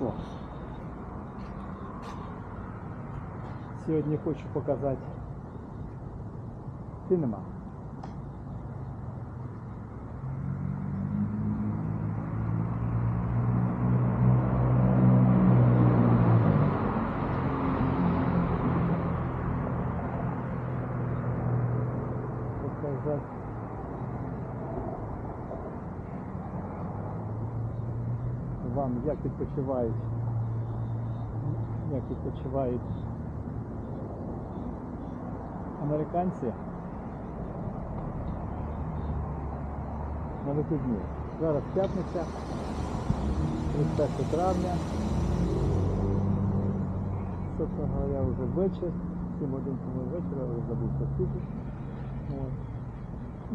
Ну що, хочу показати синема. Показати. Вам як відпочивають, як відпочивають американці на вихідні. Зараз п'ятниця, 31 травня. Собственно говоря, вже вечір, 7 годин тому вечора, вже забув по скільки.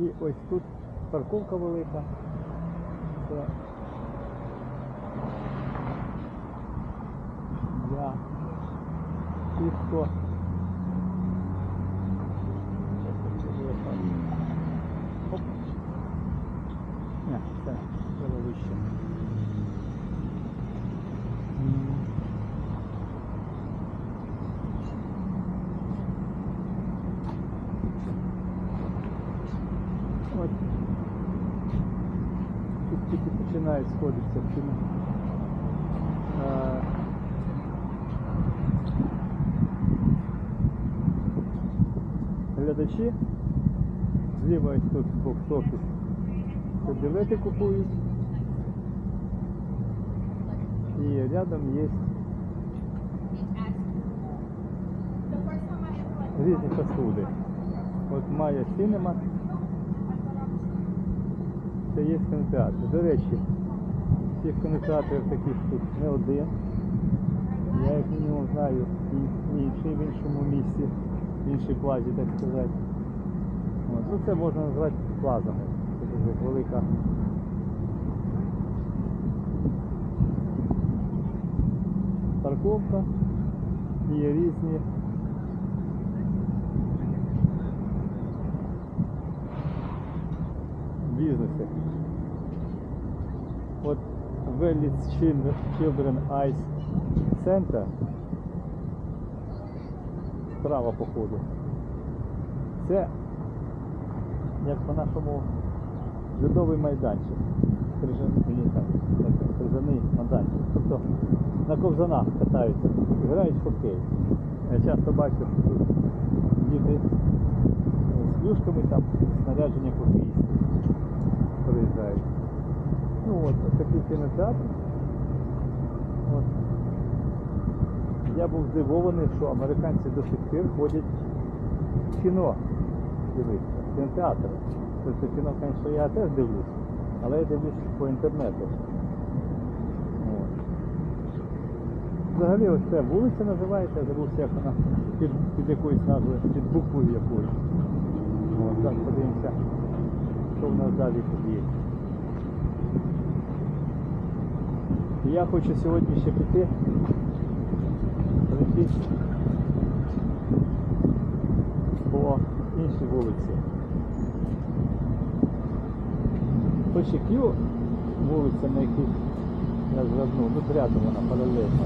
І ось тут парковка велика. Тих, хто Оп. Не, це треба вище. От. Тут тільки починають сходитися в кіно. Глядачі. Зліва тут бокс-офіс. Тут білети купують. І рядом є різні фастфуди. От Майя Сінема. Це є кінотеатр. До речі, цих кінотеатрів таких тут не один. Я як мінімум знаю і інший в іншому місці, іншій плазі, так сказати. От. Ну це можна назвати плазами. Це дуже велика. Парковка є різні бізнеси. От Valley Children Ice Center справа по ходу. Це як по-нашому льодовий майданчик. Крижаний, майданчик. Тобто на ковзанах катаються, грають в хокей. Я часто бачу, тут діти з плюшками там снарядження хокеїстів приїжджають. Ну от, такий кінотеатр. От. Я був здивований, що американці до сих пір ходять в кіно дивитися, в кінотеатр. Тобто кіно, звісно, я теж дивлюсь, але я дивлюсь по інтернету. Взагалі ось ця вулиця називається, я забувся, як вона під, під якоюсь назвою, під буквою якоюсь. От, зараз подивимося, що в нас далі тут є. Я хочу сьогодні ще піти пройти по іншій вулиці. Кью вулиця, на якій я звернув, ну рядом вона паралельно.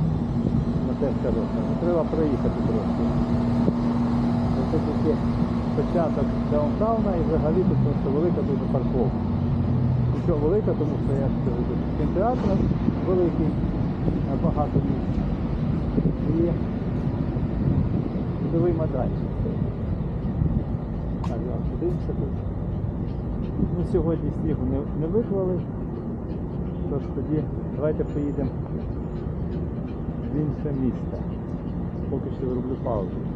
На теж хороша. Ну, Треба проїхати трошки. Це тільки початок даунтауна і взагалі тут просто велика дуже парковка. Що велика, тому що я ж кажу, тут кінотеатр великий, багато місць. І судовий майданчик. Так, я подивимося тут. Ну, сьогодні снігу не, не виклали. Тож тоді давайте поїдемо в інше місце. Поки що роблю паузу.